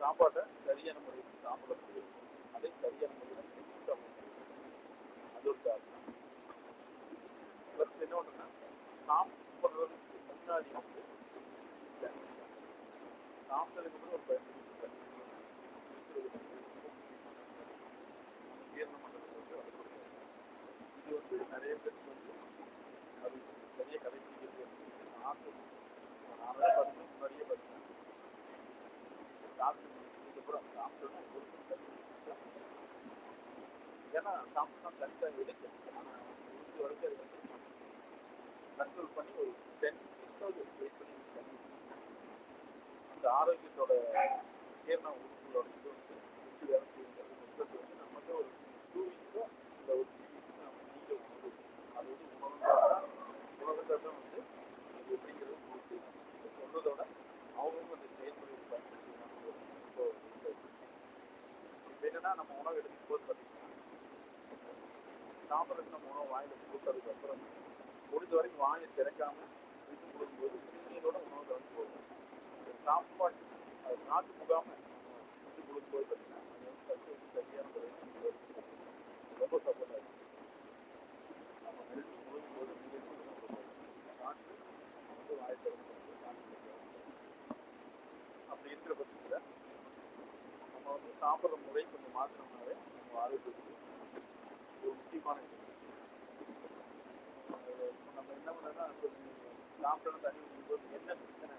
சாப்பாட்டை சரியான முறையில் சாப்பிட முடியும் அதை சரியான முறையில் அது ஒரு காரணம். ப்ளஸ் என்ன ஒன்றுனா சாப்பிட்றதுக்கு முன்னாடி வந்து சாப்பிட்டதுக்கு அப்புறம் ஒரு பதினஞ்சு ஜீரணம் பண்ணுறது இது வந்து நிறைய பேருக்கு வந்து அது சரியாக கடைபிடிக்கிறது வந்து நாட்டு நானே பார்த்தீங்கன்னா முன்னாடியே பார்த்தீங்கன்னா சாப்பிட்டு முடிச்சதுக்கப்புறம் சாப்பிட்டோன்னா ஏன்னா சாப்பிட்டா தண்ணி எடுக்கும் ஆனால் முடிஞ்ச வரைக்கும் அது வந்து கண்ட்ரோல் பண்ணி ஒரு டென் மினிட்ஸாவது வெயிட் பண்ணி தண்ணி அந்த ஆரோக்கியத்தோட ஜீரண உறுப்புகளோட இது வந்து வேலை செய்யுங்கிறது வந்து நம்ம ஒரு டூ வீக்ஸோ இல்லை ஒரு த்ரீ வீக்ஸ் நம்ம நீங்க உணவு அது வந்து உணவு உணவுகள் தான் வந்து இது எப்படிங்கிறது உங்களுக்கு இதை சொல்றதோட அவங்கவுங்க அந்த செயல்முறையை பயன்படுத்தி இப்போ இப்போ நம்ம உணவு எடுத்து போது பார்த்தீங்கன்னா சாப்பிட்றதுக்கு நம்ம உணவு வாயில் கொடுத்ததுக்கு அப்புறம் முடிஞ்ச வரைக்கும் வாயை திறக்காம விட்டு கொடுக்கும்போது சிறுநீரோட உணவு கலந்து போகும். சாப்பாடு அது நாட்டு முகாம விட்டு கொடுக்கும்போது பார்த்தீங்கன்னா அது வந்து சத்து சரியான முறையில் ரொம்ப சப்போர்ட் ஆகும் நம்ம நெருங்கி முழுகும் போது நாட்டு வந்து வாயை திறந்து நாட்டு அப்படி இருக்கிற பட்சத்தில் நம்ம வந்து சாப்பிட்ற முறை கொஞ்சம் மாற்றினோம்னாவே நம்ம ஆரோக்கியத்துக்கு ஒரு முக்கியமான விஷயம். நம்ம என்ன பண்ணா சாப்பிட்டோம் தண்ணி குடிக்கும்போது என்ன பிரச்சனை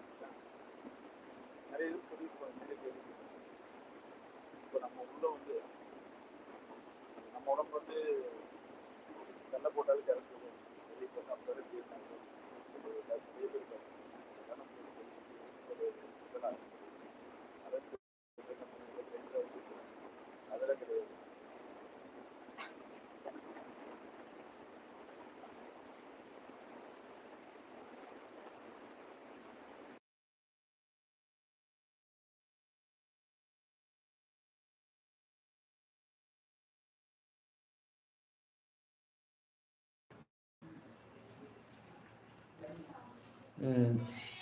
நிறைய இது சொல்லியிருப்போம் நிறைய கேள்வி இப்போ நம்ம உள்ள வந்து நம்ம உடம்பு வந்து வெள்ளை போட்டாலும் கரைச்சிடும் வெளியே போட்டால் அப்போ நிறைய பேர் இருக்காங்க.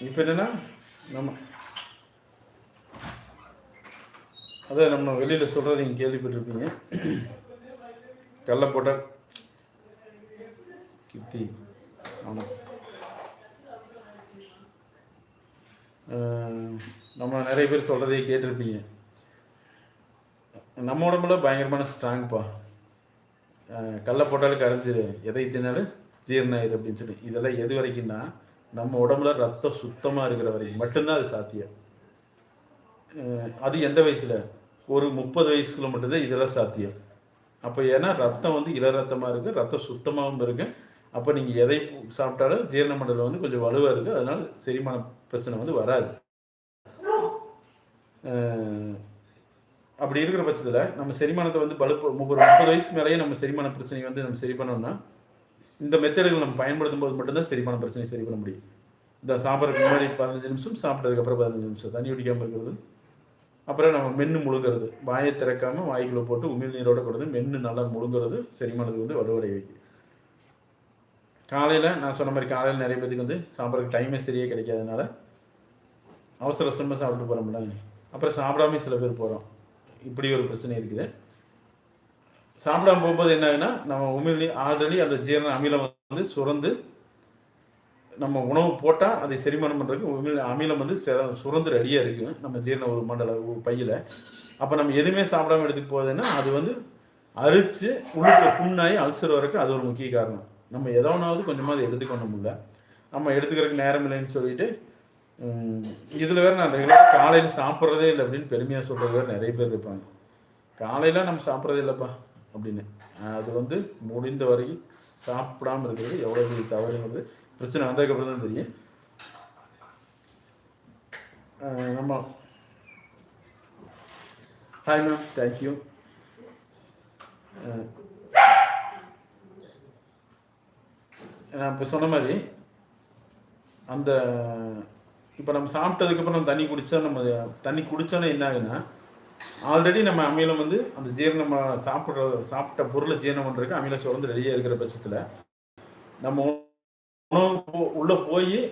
இப்போ என்னன்னா நம்ம அதான் நம்ம வெளியில் சொல்கிறத நீங்கள் கேள்விப்பட்டிருப்பீங்க. கடல போட்டால் கிப்தி ஆமாம் நம்ம நிறைய பேர் சொல்கிறதே கேட்டிருப்பீங்க. நம்ம உடம்புல பயங்கரமான ஸ்ட்ராங்ப்பா கடல போட்டாலும் கரைஞ்சிரு எதை தின்னாலும் ஜீரணம் அப்படின்னு சொல்லி. இதெல்லாம் எது வரைக்கும்னா நம்ம உடம்புல ரத்தம் சுத்தமாக இருக்கிற வரைக்கும் மட்டும்தான் அது சாத்தியம். அது எந்த வயசில்? ஒரு முப்பது வயசுக்குள்ள மட்டும்தான் இதெல்லாம் சாத்தியம். அப்போ ஏன்னா ரத்தம் வந்து இள ரத்தமாக இருக்குது ரத்தம் சுத்தமாகவும் இருக்குது அப்போ நீங்கள் எதை சாப்பிட்டாலும் ஜீரண மண்டலம் வந்து கொஞ்சம் வலுவாக இருக்குது அதனால் செரிமான பிரச்சனை வந்து வராது. அப்படி இருக்கிற பட்சத்தில் நம்ம செரிமானத்தை வந்து பலு ஒரு முப்பது வயசு மேலேயே நம்ம செரிமான பிரச்சனையை வந்து நம்ம சரி பண்ணோம்னா இந்த மெத்தடுகள் நம்ம பயன்படுத்தும் போது மட்டும்தான் செரிமான பிரச்சனையை சரி பண்ண முடியும். இந்த சாப்பிட்றதுக்கு முன்னாடி பதினஞ்சு நிமிஷம் சாப்பிட்டதுக்கப்புறம் பதினஞ்சு நிமிஷம். தண்ணி குடிக்காமல் இருக்கிறது. அப்புறம் நம்ம மென்று முழுங்கிறது. வாயை திறக்காமல் வாய்க்குள்ளே போட்டு உமிழ் நீரோட கொடுத்து மென்று நல்லா முழுங்கிறது செரிமானத்துக்கு வந்து வலுவடை வைக்கும். காலையில் நான் சொன்ன மாதிரி காலையில் நிறைய பேருக்கு வந்து சாப்பிட்றதுக்கு டைமே சரியே கிடைக்காதனால அவசர அவசரமாக சாப்பிட்டு போகிறோம்ல அப்புறம் சாப்பிடாம சில பேர் போகிறோம் இப்படி ஒரு பிரச்சனை இருக்குது. சாப்பிடாம போகும்போது என்ன ஆகுனா நம்ம உமிழ்நி ஆதலி அந்த ஜீரண அமிலம் வந்து சுரந்து நம்ம உணவு போட்டால் அதை செரிமானம் பண்ணுறதுக்கு உமிழ் அமிலம் வந்து சுரந்து ரெடியாக இருக்கும் நம்ம ஜீரண ஒரு மண்டல பையில். அப்போ நம்ம எதுவுமே சாப்பிடாம எடுத்துட்டு போகுதுன்னா அது வந்து அரிச்சு உள்ளுக்குள்ள புண்ணாகி அல்சர் வரைக்கும் அது ஒரு முக்கிய காரணம். நம்ம எதோனாவது கொஞ்சமாவது எடுத்துக்கொள்ள முடியல நம்ம எடுத்துக்கிறதுக்கு நேரம் இல்லைன்னு சொல்லிட்டு இதில் வேறு நான் ரெகுலராக காலையில் சாப்பிட்றதே இல்லை அப்படின்னு பெருமையாக சொல்கிறது வேறு நிறைய பேர் இருப்பாங்க. காலையில் நம்ம சாப்பிட்றதே இல்லைப்பா. அப்படின்னு. அது வந்து முடிந்த வரைக்கும் சாப்பிடாம இருக்கிறது எவ்வளோ பெரிய தவறுங்கிறது பிரச்சனை வந்ததுக்கப்புறம் தான் தெரியும். நம்ம ஹாய் மேம் தேங்க்யூ நான் இப்போ சொன்ன மாதிரி அந்த இப்போ நம்ம சாப்பிட்டதுக்கப்புறம் நம்ம தண்ணி குடித்தா நம்ம தண்ணி குடித்தோன்னா என்ன ஆகுதுன்னா ஆல்ரெடி நம்ம அமிலம் வந்து அந்த ஜீரணம் சாப்பிட்ற சாப்பிட்ட பொருளை ஜீரணம் பண்ணுறதுக்கு அமில சுரந்து ரெடியாக இருக்கிற பட்சத்தில் நம்ம உணவு போ- போய்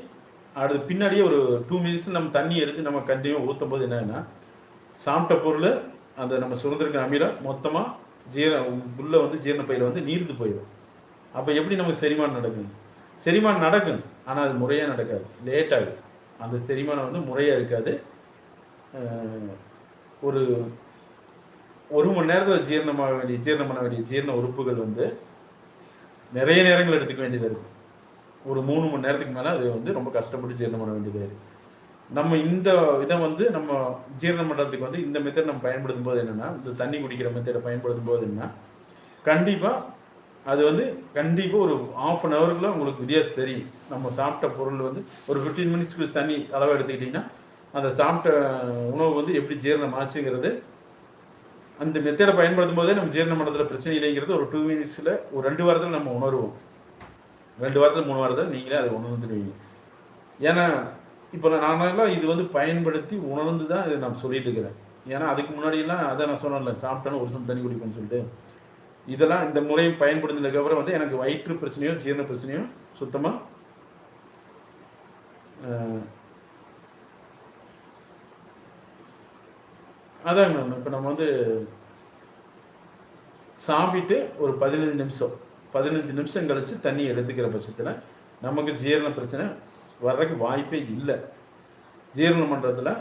அடுத்து பின்னாடியே ஒரு டூ மினிட்ஸ் நம்ம தண்ணி எடுத்து நம்ம கண்டினியூ ஊற்றும் போது என்னென்னா சாப்பிட்ட பொருள் அந்த நம்ம சுரந்திருக்கிற அமிலம் மொத்தமாக ஜீர உள்ளே வந்து ஜீரண பையில வந்து நீர்ந்து போயிடும். அப்போ எப்படி நமக்கு செரிமானம் நடக்கும் செரிமானம் நடக்கும் ஆனால் அது முறையாக நடக்காது. லேட் ஆகும் அந்த செரிமானம் வந்து முறையாக இருக்காது. ஒரு ஒரு மணி நேரத்தில் ஜீரணமாக வேண்டிய ஜீரணம் பண்ண வேண்டிய ஜீரண உறுப்புகள் வந்து நிறைய நேரங்கள் எடுத்துக்க வேண்டியதாக இருக்கும் ஒரு மூணு மணி நேரத்துக்கு மேலே அது வந்து ரொம்ப கஷ்டப்பட்டு ஜீரணம் பண்ண வேண்டியதாக இருக்கு. நம்ம இந்த இதை வந்து நம்ம ஜீரணம் பண்ணுறதுக்கு வந்து இந்த மெத்தட் நம்ம பயன்படுத்தும் போது என்னன்னா இந்த தண்ணி குடிக்கிற மெத்தடை பயன்படுத்தும் போது என்ன கண்டிப்பாக அது வந்து கண்டிப்பாக ஒரு ஆஃப் அன் ஹவருக்குள்ள உங்களுக்கு வித்தியாசம் தெரியும். நம்ம சாப்பிட்ட பொருள் வந்து ஒரு ஃபிஃப்டீன் மினிட்ஸ்க்கு தண்ணி அளவு எடுத்துக்கிட்டிங்கன்னா அந்த சாப்பிட்ட உணவு வந்து எப்படி ஜீரணம் ஆச்சுங்கிறது அந்த மெத்தடை பயன்படுத்தும் போதே நம்ம ஜீரண மண்டலத்தில் பிரச்சனை இல்லைங்கிறது ஒரு டூ மினிட்ஸில் ஒரு ரெண்டு வாரத்தில் நம்ம உணர்வோம். ரெண்டு வாரத்தில் மூணு வாரத்தில் நீங்களே அதை உணர்ந்துடுவீங்க ஏன்னா இப்போ நானெல்லாம் இது வந்து பயன்படுத்தி உணர்ந்து தான் இதை நான் சொல்லிட்டு இருக்கிறேன். ஏன்னா அதுக்கு முன்னாடியெல்லாம் அதை நான் சொன்னேன்ல சாப்பிட்டேன்னு ஒரு சம் தண்ணி குடிப்பேன்னு சொல்லிட்டு. இதெல்லாம் இந்த முறையை பயன்படுத்தினதுக்கப்புறம் வந்து எனக்கு வயிற்று பிரச்சனையோ ஜீரண பிரச்சனையோ சுத்தமாக அதாங்க மேம். இப்போ நம்ம வந்து சாப்பிட்டு ஒரு பதினஞ்சு நிமிஷம் பதினஞ்சு நிமிஷம் கழிச்சு தண்ணி எடுத்துக்கிற பட்சத்தில் நமக்கு ஜீரண பிரச்சனை வர்றதுக்கு வாய்ப்பே இல்லை. ஜீரண மண்டலத்தில்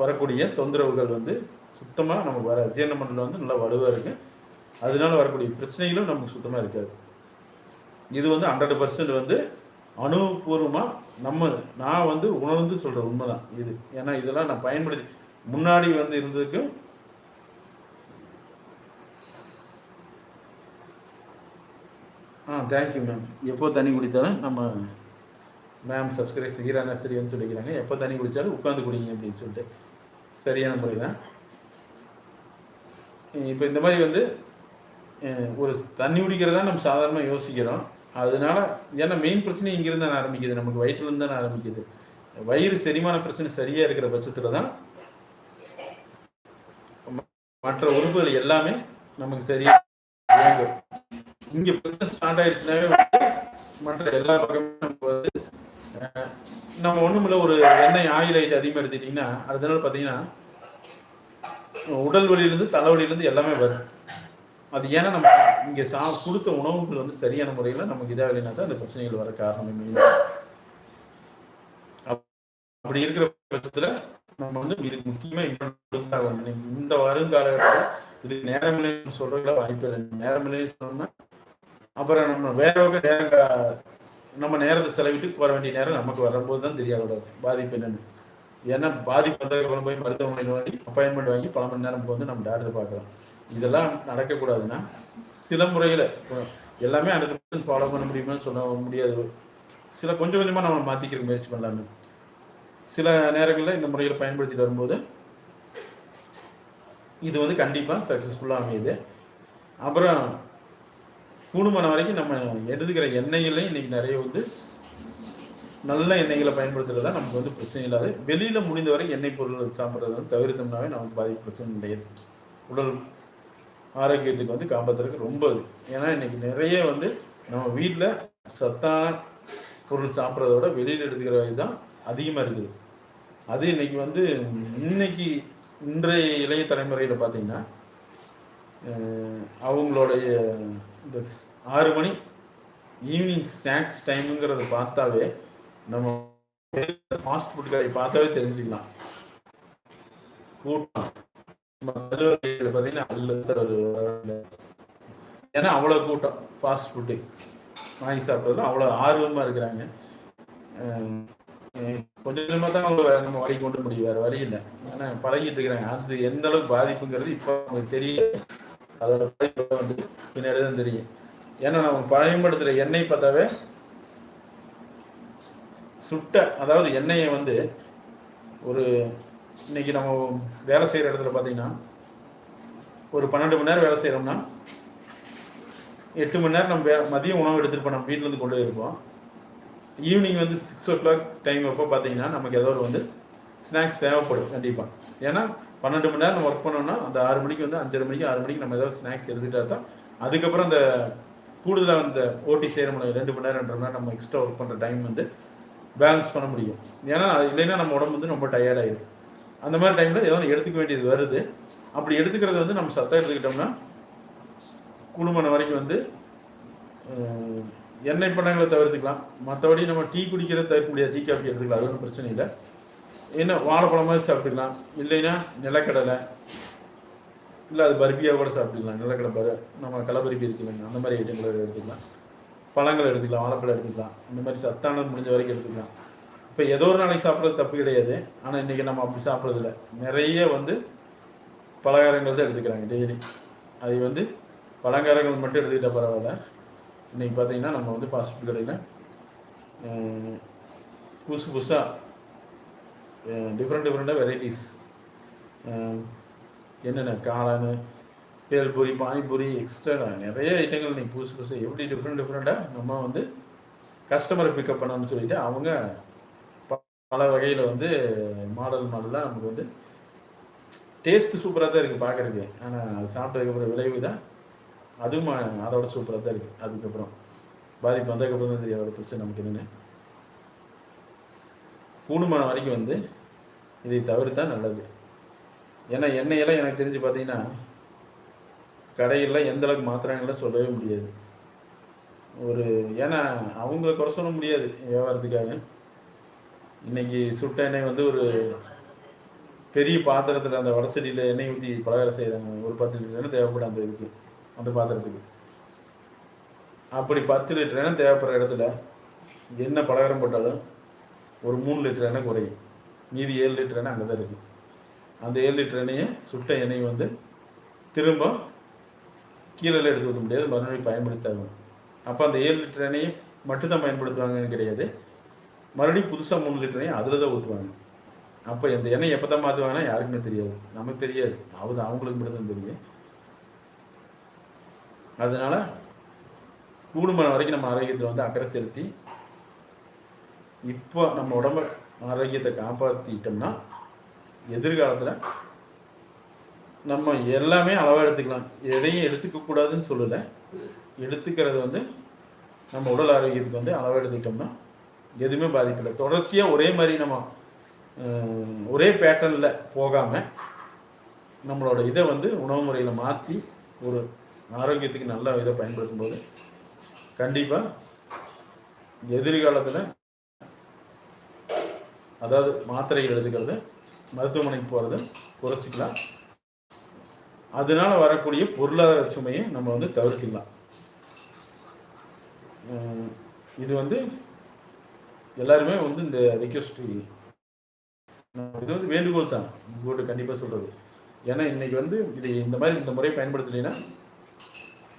வரக்கூடிய தொந்தரவுகள் வந்து சுத்தமாக நமக்கு வர ஜீரண மண்டலம் வந்து நல்லா வலுவாக இருக்குது அதனால வரக்கூடிய பிரச்சனைகளும் நமக்கு சுத்தமாக இருக்காது. இது வந்து ஹண்ட்ரட் பர்சன்ட் வந்து அனுபவபூர்வமாக நம்ம நான் வந்து உணர்ந்து சொல்கிற உண்மை தான் இது. ஏன்னா இதெல்லாம் நான் பயன்படுத்தி முன்னாடி வந்து இருந்ததுக்கு ஆ தேங்க்யூ மேம் எப்போ தண்ணி குடித்தாலும் நம்ம மேம் சப்ஸ்கிரைப் ஹீரா நர்சரின்னு சொல்லிக்கிறாங்க. எப்போ தண்ணி குடித்தாலும் உட்காந்து குடிங்க அப்படின்னு சொல்லிட்டு. சரியான முறை தான் இப்போ இந்த மாதிரி வந்து ஒரு தண்ணி குடிக்கிறதா நம்ம சாதாரணமாக யோசிக்கிறோம். அதனால ஏன்னா மெயின் பிரச்சனை இங்கேருந்து தான் ஆரம்பிக்குது. நமக்கு வயிற்றுலேருந்து தான் ஆரம்பிக்குது. வயிறு செரிமான பிரச்சனை சரியாக இருக்கிற பட்சத்தில் தான் மற்ற உறுப்புகள் எல்லாமே நமக்கு சரியா இயங்கும். இங்க பிரச்சனை ஸ்டார்ட் ஆயிடுச்சுனாவே மற்ற எல்லா பக்கமும் நமக்கு வந்து நம்ம ஒண்ணுமில்ல ஒரு எண்ணெய் ஆயில் ஐட்டம் அதிகமாக எடுத்துக்கிட்டிங்கன்னா அடுத்த நாள் பார்த்தீங்கன்னா உடல் வலியிலேருந்து தலைவலியிலேருந்து எல்லாமே வரும். அது ஏன்னா நம்ம இங்கே சா கொடுத்த உணவுகள் வந்து சரியான முறையில் நமக்கு இதாகலைன்னா தான் அந்த பிரச்சனைகள் வர காரணம். அப்படி இருக்கிற பட்சத்தில் நம்ம வந்து இதுக்கு முக்கியமாக இம்பார்ட்டன் இந்த வருங்காலகட்டத்தில் இது நேரமில்லைன்னு சொல்றதுல வாய்ப்பு இல்லை. நேரமில்லைன்னு சொன்னோம்னா அப்புறம் நம்ம வேற வகை நேரம் நம்ம நேரத்தை செலவிட்டு வர வேண்டிய நேரம் நமக்கு வரும்போது தான் தெரியாத அதோட பாதிப்பு என்னன்னு. ஏன்னா பாதிப்பு வந்ததுக்கப்புறம் போய் மருத்துவமனை வாங்கி அப்பாயின்மெண்ட் வாங்கி பல மணி நேரம் வந்து நம்ம டாக்டர் பார்க்கலாம் இதெல்லாம் நடக்கக்கூடாதுன்னா சில முறையில் எல்லாமே அடுத்த ஃபாலோ பண்ண முடியுமான்னு சொல்ல முடியாது. சில கொஞ்சம் கொஞ்சமாக நம்ம மாற்றிக்கிறதுக்கு முயற்சி பண்ணலாமே. சில நேரங்களில் இந்த முறையில் பயன்படுத்திட்டு வரும்போது இது வந்து கண்டிப்பாக சக்ஸஸ்ஃபுல்லாக அமையுது. அப்புறம் கூடுமான வரைக்கும் நம்ம எடுத்துக்கிற எண்ணெய்களையும் இன்னைக்கு நிறைய வந்து நல்ல எண்ணெய்களை பயன்படுத்துறது தான் நமக்கு வந்து பிரச்சனை இல்லாது. வெளியில் முடிந்த வரை எண்ணெய் பொருள் சாப்பிட்றது வந்து தவிர்த்தோம்னாவே நமக்கு பாதிப்பு பிரச்சனை கிடையாது உடல் ஆரோக்கியத்துக்கு வந்து காப்பாற்றுறதுக்கு ரொம்ப இது. ஏன்னா இன்னைக்கு நிறைய வந்து நம்ம வீட்டில் சத்தான பொருள் சாப்பிட்றத விட வெளியில் எடுத்துக்கிற இதுதான் அதிகமாக இருக்குது. அது இன்னைக்கு வந்து இன்னைக்கு இன்றைய இளைய தலைமுறையில் பார்த்தீங்கன்னா அவங்களுடைய இந்த ஆறு மணி ஈவினிங் ஸ்நாக்ஸ் டைமுங்கிறத பார்த்தாவே நம்ம ஃபாஸ்ட் ஃபுட் கடையை பார்த்தாவே தெரிஞ்சுக்கலாம். கூட்டம். நம்ம பார்த்தீங்கன்னா அதுல ஏன்னா அவ்வளோ கூட்டம். ஃபாஸ்ட் ஃபுட்டு வாங்கி சாப்பிட்றது அவ்வளோ ஆர்வமாக இருக்கிறாங்க. கொஞ்ச கொஞ்சமாக தான் அவங்க நம்ம வழி கொண்டு முடியும் வேறு வழி இல்லை. ஏன்னா பழகிட்டு இருக்கிறாங்க அது எந்த அளவுக்கு பாதிப்புங்கிறது இப்போ அவங்களுக்கு தெரியும் அதோட பாதிப்பு வந்து பின்னாடி தான் தெரியும். ஏன்னா நம்ம பயன்படுத்துகிற எண்ணெய் பார்த்தாவே சுட்ட அதாவது எண்ணெயை வந்து ஒரு இன்னைக்கு நம்ம வேலை செய்கிற இடத்துல பார்த்தீங்கன்னா ஒரு பன்னெண்டு மணி நேரம் வேலை செய்கிறோம்னா எட்டு மணி நேரம் நம்ம மதியம் உணவு எடுத்துருப்போம் நம்ம வீட்டிலேருந்து கொண்டு போயிருப்போம். ஈவினிங் வந்து சிக்ஸ் ஓ கிளாக் டைம் அப்போ பார்த்தீங்கன்னா நமக்கு ஏதோ ஒரு வந்து ஸ்நாக்ஸ் தேவைப்படும் கண்டிப்பாக ஏன்னா பன்னெண்டு மணி நேரம் ஒர்க் பண்ணோம்னா அந்த ஆறு மணிக்கு வந்து அஞ்சரை மணிக்கு ஆறு மணிக்கு நம்ம ஏதாவது ஸ்நாக்ஸ் எடுத்துகிட்டா தான் அதுக்கப்புறம் அந்த கூடுதலாக அந்த ஓட்டி செய்கிற முடியும் ரெண்டு மணி நேரம் ரெண்டு மணி நேரம் நம்ம எக்ஸ்ட்ரா ஒர்க் பண்ணுற டைம் வந்து பேலன்ஸ் பண்ண முடியும். ஏன்னா இல்லைன்னா நம்ம உடம்பு வந்து ரொம்ப டயர்டாயிடும் அந்த மாதிரி டைமில் ஏதோ எடுத்துக்க வேண்டியது வருது. அப்படி எடுத்துக்கிறது வந்து நம்ம சத்தம் எடுத்துக்கிட்டோம்னா குடும்பம் வரைக்கும் வந்து எண்ணெய் பண்டங்களை தவிர்த்துக்கலாம். மற்றபடி நம்ம டீ குடிக்கிறத தவிர்க்க முடியாது டீ காஃபி எடுத்துக்கலாம். அது ஒன்றும் பிரச்சனை இல்லை. என்ன வாழைப்பழம் மாதிரி சாப்பிட்டுக்கலாம். இல்லைன்னா நிலக்கடலை. இல்லை அது பர்பியாக கூட சாப்பிட்டுக்கலாம். நிலக்கடை பரு நம்ம கலபரிப்பி இருக்குல்லங்க அந்த மாதிரி ஐட்டங்களை எடுத்துக்கலாம். பழங்கள் எடுத்துக்கலாம். வாழைப்பழம் எடுத்துக்கலாம். இந்த மாதிரி சத்தானது முடிஞ்ச வரைக்கும் எடுத்துக்கலாம். இப்போ ஏதோ ஒரு நாளைக்கு சாப்பிட்றது தப்பு கிடையாது. ஆனால் இன்றைக்கி நம்ம அப்படி சாப்பிட்றதில்ல நிறைய வந்து பலகாரங்கள் தான் எடுத்துக்கிறாங்க டெய்லி அது வந்து பலகாரங்கள் மட்டும் எடுத்துக்கிட்டால் பரவாயில்ல. இன்றைக்கி பார்த்தீங்கன்னா நம்ம வந்து ஃபாஸ்ட் ஃபுட் கடையில் புதுசு புதுசாக டிஃப்ரெண்ட் டிஃப்ரெண்ட்டாக வெரைட்டிஸ் என்னென்ன காளான் பேல்பூரி பானிபூரி எக்ஸ்ட்ரா நிறைய ஐட்டங்கள் நீ புதுசு புதுசாக எப்படி டிஃப்ரெண்ட் டிஃப்ரெண்ட்டாக நம்ம வந்து கஸ்டமரை பிக்கப் பண்ணணும்னு சொல்லிட்டு அவங்க பல வகையில் வந்து மாடல் மாடலாக நமக்கு வந்து டேஸ்ட்டு சூப்பராக தான் இருக்குது பார்க்குறதுக்கு. ஆனால் அது சாப்பிட்டதுக்கப்புறம் விளைவு தான் அதுவும் அதோட சூப்பராக தான் இருக்குது அதுக்கப்புறம் பாதிப்பு வந்ததுக்கப்புறம் தான் தெரியாது பிரச்சனை நமக்கு என்னென்னு. கூடுமான வரைக்கும் வந்து இதை தவிர்த்தா நல்லது. ஏன்னா எண்ணெயெல்லாம் எனக்கு தெரிஞ்சு பார்த்தீங்கன்னா கடையில் எந்த அளவுக்கு மாத்திராங்கலாம் சொல்லவே முடியாது. ஒரு ஏன்னா அவங்கள குறை சொல்ல முடியாது வியாபாரத்துக்காக. இன்னைக்கு சுட்ட எண்ணெய் வந்து ஒரு பெரிய பாத்திரத்தில் அந்த வடசடியில் எண்ணெய் ஊற்றி பலகாரம் செய்கிறாங்க ஒரு பத்து லிட்டர் தேவைப்படும் அந்த இதுக்கு அந்த பாத்திரத்துக்கு அப்படி பத்து லிட்டர் எண்ணெய் தேவைப்படுற இடத்துல என்ன பலகாரம் போட்டாலும் ஒரு மூணு லிட்டர் எண்ணெய் குறையும். மீதி ஏழு லிட்டர் எண்ணெய் அங்கே தான் இருக்குது அந்த ஏழு லிட்டர் எண்ணெயை சுட்ட எண்ணெய் வந்து திரும்ப கீழே எடுத்து ஊற்ற முடியாது. மறுபடியும் பயன்படுத்தாங்க அப்போ அந்த ஏழு லிட்டர் எண்ணெயை மட்டும்தான் பயன்படுத்துவாங்கன்னு கிடையாது. மறுபடியும் புதுசாக மூணு லிட்டர் எண்ணெய் அதில் தான் ஊற்றுவாங்க அப்போ இந்த எண்ணெய் எப்போ தான் மாற்றுவாங்கன்னா யாருக்குமே தெரியாது. நமக்கு தெரியாது. அது அவங்களுக்கு மட்டும்தான் தெரியும். அதனால கூடுமான வரைக்கும் நம்ம ஆரோக்கியத்தில் வந்து அக்கறை செலுத்தி இப்போ நம்ம உடம்ப ஆரோக்கியத்தை காப்பாற்றிட்டோம்னா எதிர்காலத்தில் நம்ம எல்லாமே அளவாக எடுத்துக்கலாம். எதையும் எடுத்துக்க கூடாதுன்னு சொல்லலை. எடுத்துக்கிறது வந்து நம்ம உடல் ஆரோக்கியத்துக்கு வந்து அளவாக எடுத்துக்கிட்டோம்னா எதுவுமே பாதிக்கல. தொடர்ச்சியாக ஒரே மாதிரி நம்ம ஒரே பேட்டர்னில் போகாமல் நம்மளோட இதை வந்து உணவு முறையில் மாற்றி ஒரு ஆரோக்கியத்துக்கு நல்ல இதை பயன்படுத்தும் போது கண்டிப்பாக எதிர்காலத்தில் அதாவது மாத்திரைகள் எடுத்துக்கிறது மருத்துவமனைக்கு போகிறத குறைச்சிக்கலாம். அதனால வரக்கூடிய பொருளாதார சுமையை நம்ம வந்து தவிர்த்துக்கலாம். இது வந்து எல்லாருமே வந்து இந்த ரெக்வஸ்ட் இது வந்து வேண்டுகோள் தான். உங்கள்கிட்ட கண்டிப்பாக சொல்கிறது ஏன்னா இன்னைக்கு வந்து இது இந்த மாதிரி இந்த முறை பயன்படுத்தலைன்னா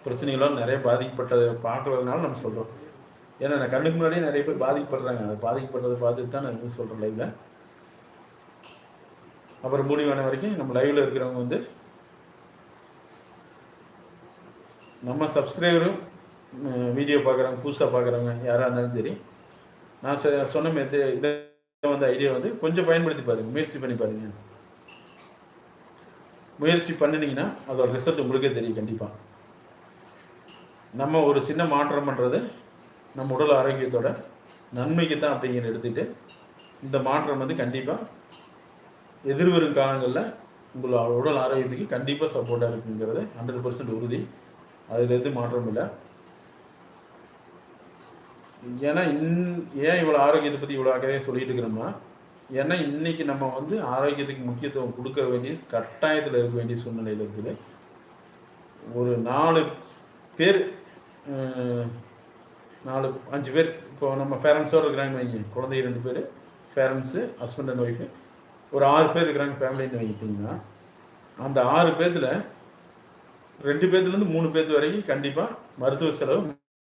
பிரச்சனைகளால் நிறைய பாதிக்கப்பட்டதை பார்க்கறதுனால நம்ம சொல்கிறோம் ஏன்னா நான் கண்ணுக்கு முன்னாடியே நிறைய பேர் பாதிக்கப்படுறாங்க. அதை பாதிக்கப்படுறதை பார்த்துட்டு தான் நான் இது சொல்கிறேன் லைவில் அப்புறம் முடிவான வரைக்கும் நம்ம லைவில் இருக்கிறவங்க வந்து நம்ம சப்ஸ்கிரைபரும் வீடியோ பார்க்குறவங்க புதுசாக பார்க்குறவங்க யாராக இருந்தாலும் சரி நான் சொன்ன மாதிரி இதை வந்து ஐடியா வந்து கொஞ்சம் பயன்படுத்தி பாருங்கள் முயற்சி பண்ணி பாருங்கள் முயற்சி பண்ணினீங்கன்னா அதோட ரிசல்ட் உங்களுக்கே தெரியும் கண்டிப்பாக நம்ம ஒரு சின்ன மாற்றம் பண்ணுறது நம்ம உடல் ஆரோக்கியத்தோட நன்மைக்கு தான் அப்படிங்கிற எடுத்துகிட்டு இந்த மாற்றம் வந்து கண்டிப்பாக எதிர்வரும் காலங்களில் உங்களோட உடல் ஆரோக்கியத்துக்கு கண்டிப்பாக சப்போர்ட்டாக இருக்குங்கிறது ஹண்ட்ரட் பர்சன்ட் உறுதி. அதில் மாற்றம் இல்லை. ஏன்னா இன் ஏன் இவ்வளோ ஆரோக்கியத்தை பற்றி இவ்வளோ அக்கறையாக சொல்லிட்டு இருக்கிறோம்னா ஏன்னா இன்றைக்கி நம்ம வந்து ஆரோக்கியத்துக்கு முக்கியத்துவம் கொடுக்க வேண்டிய கட்டாயத்தில் இருக்க வேண்டிய சூழ்நிலையில் இருக்குது. ஒரு நாலு பேர் நாலு அஞ்சு பேர். இப்போ நம்ம பேரண்ட்ஸோடு இருக்கிறாங்கன்னு வைங்க. குழந்தை ரெண்டு பேர் பேரண்ட்ஸு ஹஸ்பண்ட் அண்ட் ஒய்ஃபு ஒரு ஆறு பேர் இருக்கிறாங்க ஃபேமிலின்னு வைக்கிட்டிங்கன்னா அந்த ஆறு பேர்த்தில் ரெண்டு பேர்த்துலேருந்து மூணு பேர்த்து வரைக்கும் கண்டிப்பாக மருத்துவ செலவு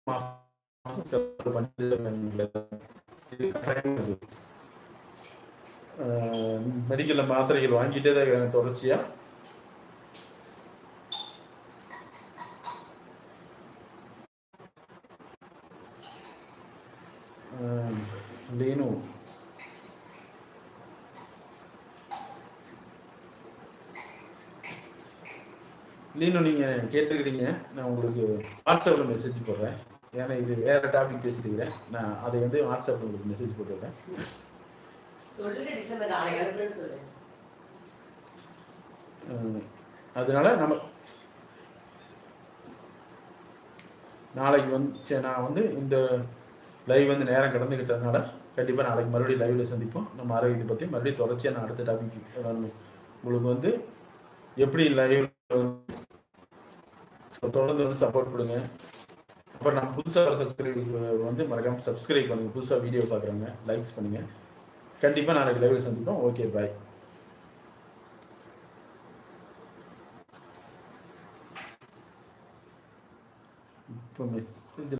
மாதம் செலவு பண்ணி மெடிக்கலில் மாத்திரைகள் வாங்கிட்டே தான் இருக்கிறாங்க தொடர்ச்சியாக வேணு லீனு நீங்கள் கேட்டுருக்கிறீங்க. நான் உங்களுக்கு வாட்ஸ்அப்பில் மெசேஜ் போடுறேன். ஏன்னா இது வேறு டாபிக் பேசிட்டுக்கிறேன் நான் அதை வந்து வாட்ஸ்அப்பில் உங்களுக்கு மெசேஜ் போட்டுடுறேன் அதனால நம்ம நாளைக்கு வந்து நான் வந்து இந்த லைவ் வந்து நேரம் கடந்துக்கிட்டதுனால கண்டிப்பாக நாளைக்கு மறுபடியும் லைவ்ல சந்திப்போம். நம்ம ஆரோக்கியத்தை பற்றி மறுபடியும் தொடர்ச்சியாக நான் அடுத்த டாபிக் வரணும். உங்களுக்கு வந்து எப்படி லைவ் தொடர்ந்து வந்து சப்போர்ட் கொடுங்க. அப்புறம் நான் புதுசாக வர சப்ஸ்கிரைப் வந்து மறக்காமல் சப்ஸ்கிரைப் பண்ணுங்கள் புதுசாக வீடியோ பார்க்குறாங்க லைக்ஸ் பண்ணுங்கள் கண்டிப்பாக நாளைக்கு லைவில் சந்திப்போம். ஓகே பாய் இப்போ மெசேஜ்